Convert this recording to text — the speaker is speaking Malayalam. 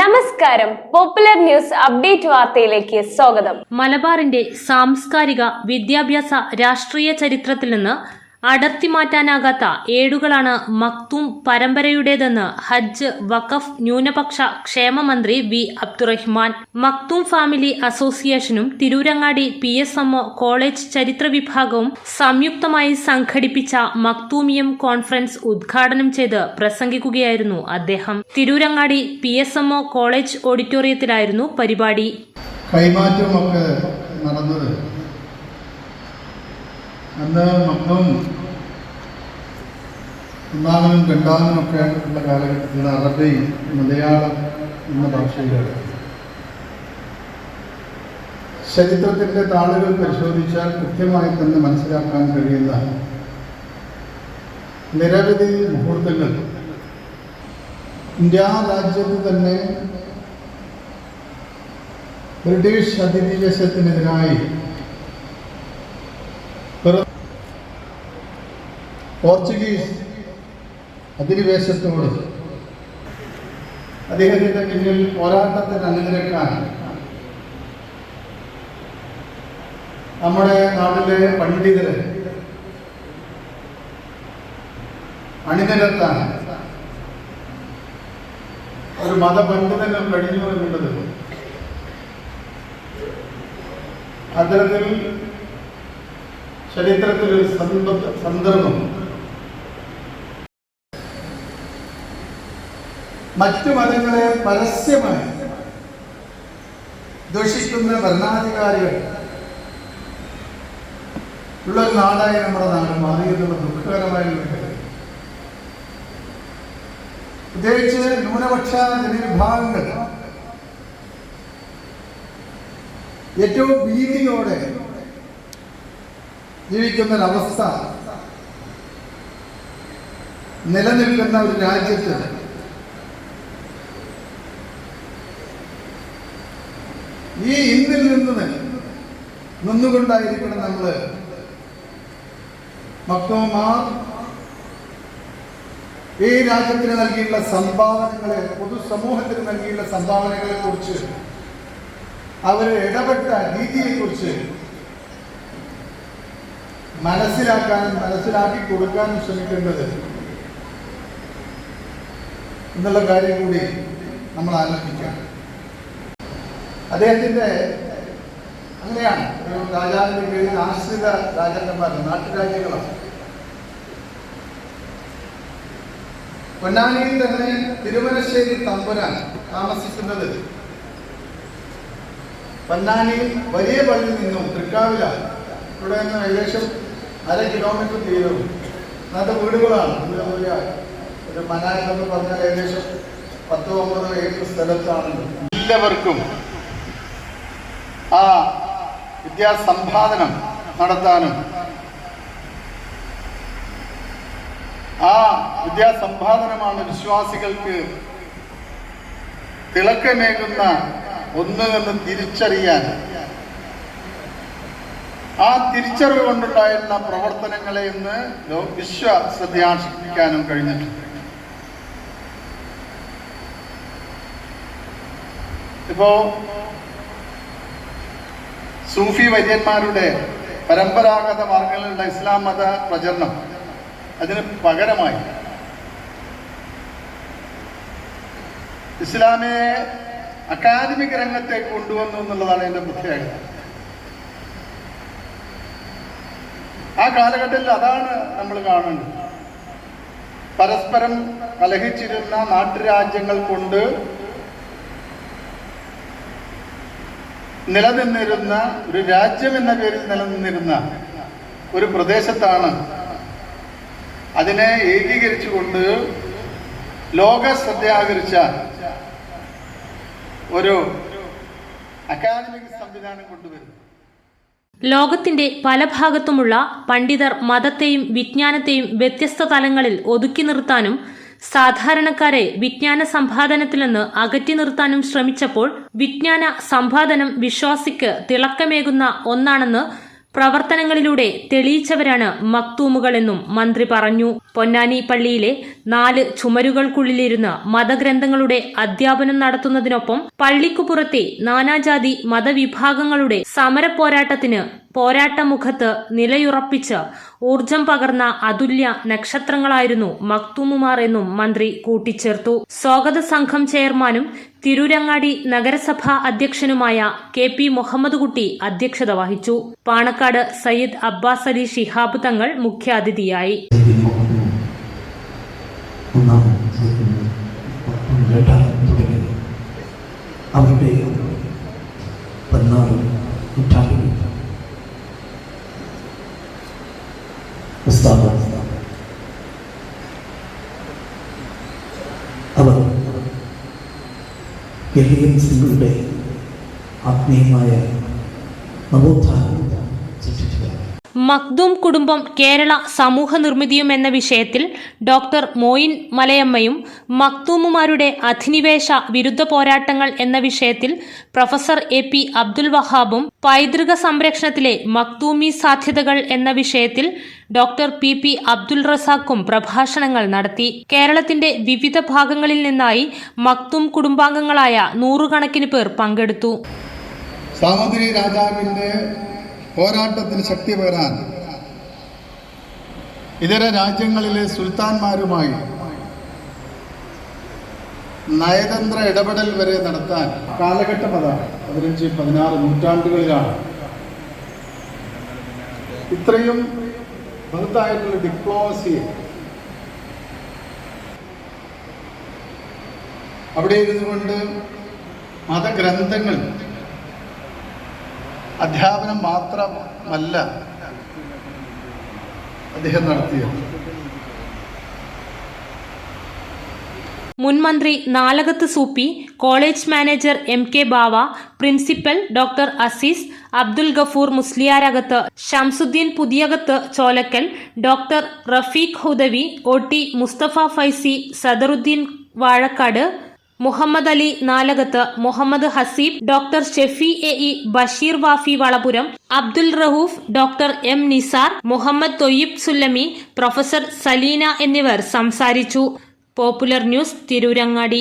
നമസ്കാരം. പോപ്പുലർ ന്യൂസ് അപ്ഡേറ്റ് വാർത്തയിലേക്ക് സ്വാഗതം. മലബാറിന്റെ സാംസ്കാരിക വിദ്യാഭ്യാസ രാഷ്ട്രീയ ചരിത്രത്തിൽ നിന്ന് അടർത്തി മാറ്റാനാകാത്ത ഏടുകളാണ് മക്തൂം പരമ്പരയുടേതെന്ന് ഹജ്ജ് വഖഫ് ന്യൂനപക്ഷ ക്ഷേമ മന്ത്രി വി അബ്ദുറഹ്മാൻ മക്തൂം ഫാമിലി അസോസിയേഷനും Tirurangadi P S MO college ചരിത്ര വിഭാഗവും സംയുക്തമായി സംഘടിപ്പിച്ച മക്തൂമിയം കോൺഫറൻസ് ഉദ്ഘാടനം ചെയ്ത് പ്രസംഗിക്കുകയായിരുന്നു അദ്ദേഹം. Tirurangadi P S MO college ഓഡിറ്റോറിയത്തിലായിരുന്നു പരിപാടി. കൈമാറ്റമൊക്കെ നടന്നത്. അന്ന് മക്കളും ഒന്നാമനും രണ്ടാമനും ഒക്കെ ഉള്ള കാലഘട്ടത്തിൽ അറബി മലയാളം എന്ന ഭാഷയിലാണ്. ചരിത്രത്തിന്റെ താളുകൾ പരിശോധിച്ചാൽ കൃത്യമായി തന്നെ മനസ്സിലാക്കാൻ കഴിയുന്ന നിരവധി മുഹൂർത്തങ്ങൾ ഇന്ത്യ രാജ്യത്ത് തന്നെ ബ്രിട്ടീഷ് അധിനിവേശത്തിനെതിരായി പോർച്ചുഗീസ് അധിനിവേശത്തോട്. അദ്ദേഹത്തിന്റെ പിന്നിൽ പോരാട്ടത്തിന് അണിനിരക്കാൻ നമ്മുടെ നാട്ടിലെ പണ്ഡിതരെ അണിനിരത്താൻ ഒരു മതപണ്ഡിതന് കഴിഞ്ഞു എന്നുള്ളത് അത്തരത്തിൽ സന്ദ- സന്ദർഭം മറ്റു മതങ്ങളെ പരസ്യമായി ദോഷിക്കുന്ന ഭരണാധികാരികൾ. ഉള്ള നാടായി നമ്മുടെ നാട് മാറി എന്നുള്ള ദുഃഖകരമായ പ്രത്യേകിച്ച് ന്യൂനപക്ഷ ജനവിഭാഗങ്ങൾ ഏറ്റവും ഭീതിയോടെ ജീവിക്കുന്ന ഒരവസ്ഥ നിലനിൽക്കുന്ന ഒരു രാജ്യത്ത് ഈ ഇന്നിൽ നിന്ന് നിന്നുകൊണ്ടായിരിക്കണം നമ്മൾ മക്തോമാർ ഈ രാജ്യത്തിന് നൽകിയുള്ള സംഭാവനകളെ പൊതുസമൂഹത്തിന് നൽകിയുള്ള സംഭാവനകളെ കുറിച്ച് അവർ ഇടപെട്ട രീതിയെക്കുറിച്ച് മനസ്സിലാക്കാനും മനസ്സിലാക്കി കൊടുക്കാനും ശ്രമിക്കേണ്ടത് എന്നുള്ള കാര്യം കൂടി നമ്മൾ ആലോചിക്കണം അദ്ദേഹത്തിന്റെ അങ്ങനെയാണ്. രാജാവിന്റെ കീഴിൽ ആശ്രിത രാജാക്കന്മാർ നാട്ടുരാജ്യങ്ങളാണ്. പൊന്നാനിയിൽ തന്നെ തിരുവനശ്ശേരി തമ്പുരാൻ താമസിക്കുന്നത് പൊന്നാനിയിൽ വലിയ പള്ളിയിൽ നിന്നും തൃക്കാവില ഇവിടെ നിന്ന് ഏകദേശം അര കിലോമീറ്റർ ദൂരവും അന്നത്തെ വീടുകളാണ്. ഒരു ഒരു- എന്ന് പറഞ്ഞാൽ ഏകദേശം പത്തോ ഒമ്പതോ ഏക്കർ സ്ഥലത്താണ് എല്ലാവർക്കും ആ വിദ്യാസമ്പാദനം നടത്താനും. ആ വിദ്യാസമ്പാദനമാണ് വിശ്വാസികൾക്ക് തിളക്കമേകുന്ന ഒന്ന് എന്ന് തിരിച്ചറിയാൻ. ആ തിരിച്ചറിവ് കൊണ്ടുണ്ടായിരുന്ന പ്രവർത്തനങ്ങളെ ഇന്ന് വിശ്വ ശ്രദ്ധയാർഷിക്കാനും കഴിഞ്ഞിട്ടുണ്ട്. ഇപ്പോ സൂഫി വൈദ്യന്മാരുടെ പരമ്പരാഗത മാർഗങ്ങളിലുള്ള ഇസ്ലാം മത പ്രചരണം അതിന് പകരമായി ഇസ്ലാമിയെ അക്കാദമിക് രംഗത്തേക്ക് കൊണ്ടുവന്നു എന്നുള്ളതാണ് എന്റെ പ്രത്യേകത. ആ കാലഘട്ടത്തിൽ അതാണ് നമ്മൾ കാണുന്നത്. പരസ്പരം കലഹിച്ചിരുന്ന നാട്ടുരാജ്യങ്ങൾ കൊണ്ട് നിലനിന്നിരുന്ന ഒരു രാജ്യം എന്ന പേരിൽ നിലനിന്നിരുന്ന ഒരു പ്രദേശത്താണ് അതിനെ ഏകീകരിച്ചുകൊണ്ട് ലോക ശ്രദ്ധയാകരിച്ച ഒരു അക്കാദമിക് സംവിധാനം കൊണ്ടുവരുന്നു ലോകത്തിന്റെ പല ഭാഗത്തുമുള്ള പണ്ഡിതർ മതത്തെയും വിജ്ഞാനത്തെയും വ്യത്യസ്ത തലങ്ങളിൽ ഒതുക്കി നിർത്താനും സാധാരണക്കാരെ വിജ്ഞാന സമ്പാദനത്തിൽ നിന്ന് അകറ്റി നിർത്താനും ശ്രമിച്ചപ്പോൾ വിജ്ഞാന സമ്പാദനം വിശ്വാസിക്ക് തിളക്കമേകുന്ന ഒന്നാണെന്ന് പ്രവർത്തനങ്ങളിലൂടെ തെളിയിച്ചവരാണ് മക്തൂമുകളെന്നും മന്ത്രി പറഞ്ഞു. പൊന്നാനി പള്ളിയിലെ നാല് ചുമരുകൾക്കുള്ളിലിരുന്ന് മതഗ്രന്ഥങ്ങളുടെ അധ്യാപനം നടത്തുന്നതിനൊപ്പം പള്ളിക്കു പുറത്തെ നാനാജാതി മതവിഭാഗങ്ങളുടെ സമരപോരാട്ടത്തിന് പോരാട്ടമുഖത്ത് നിലയുറപ്പിച്ച് ഊർജം പകർന്ന അതുല്യ നക്ഷത്രങ്ങളായിരുന്നു മക്തൂമുമാർ എന്നും മന്ത്രി കൂട്ടിച്ചേർത്തു. സ്വാഗത സംഘം ചെയർമാനും തിരൂരങ്ങാടി നഗരസഭാ അധ്യക്ഷനുമായ കെ പി മുഹമ്മദ് കുട്ടി അധ്യക്ഷത വഹിച്ചു. പാണക്കാട് സയ്യിദ് അബ്ബാസ് അലി ഷിഹാബ് തങ്ങൾ മുഖ്യാതിഥിയായി. ഉസ്താദ്. അവർ കേരളീയ സിംഗിളുടെ ആത്മീയമായ നവോത്ഥാന മഖ്ദൂം കുടുംബം കേരള സമൂഹ നിർമ്മിതിയും എന്ന വിഷയത്തിൽ ഡോക്ടർ മോയിൻ മലയമ്മയും മഖ്ദൂമുമാരുടെ അധിനിവേശ വിരുദ്ധ പോരാട്ടങ്ങൾ എന്ന വിഷയത്തിൽ പ്രൊഫസർ എ പി അബ്ദുൽ വഹാബും പൈതൃക സംരക്ഷണത്തിലെ മഖ്ദൂമി സാധ്യതകൾ എന്ന വിഷയത്തിൽ ഡോക്ടർ പി പി അബ്ദുൽ റസാഖും പ്രഭാഷണങ്ങൾ നടത്തി. കേരളത്തിന്റെ വിവിധ ഭാഗങ്ങളിൽ നിന്നായി മക്തൂം കുടുംബാംഗങ്ങളായ നൂറുകണക്കിന് പേർ പങ്കെടുത്തു. രാജാവിന്റെ പോരാട്ടത്തിന് ശക്തി പകരാൻ ഇതര രാജ്യങ്ങളിലെ സുൽത്താൻമാരുമായി നയതന്ത്ര ഇടപെടൽ വരെ നടത്താൻ കാലഘട്ടം അതാണ് പതിനഞ്ച് പതിനാറ് നൂറ്റാണ്ടുകളിലാണ്. ഇത്രയും ബഹുത്തായിട്ടുള്ള ഡിപ്ലോമസിയെ അവിടെ ഇരുന്നുകൊണ്ട് മതഗ്രന്ഥങ്ങൾ അധ്യാപനം മാത്രമല്ല അദ്ദേഹം നടത്തിയത്. മുൻമന്ത്രി Nalakath Soopy college manager M K Bava principal doctor Azeez Abdul Gafoor Musliyarakath Shamsudheen Puthiyakath Cholakkal doctor Rafeeq Hudawi O T Musthafa Faizy Sadarudheen Vazhakkad Muhammad Ali Nalakath Muhammad Haseeb doctor Shefi A E Basheer Wafy Valapuram Abdul Rahoof doctor M Nisar Muhammad Thoyyib Sullami professor Saleena എന്നിവർ സംസാരിച്ചു. Popular news Tirurangadi.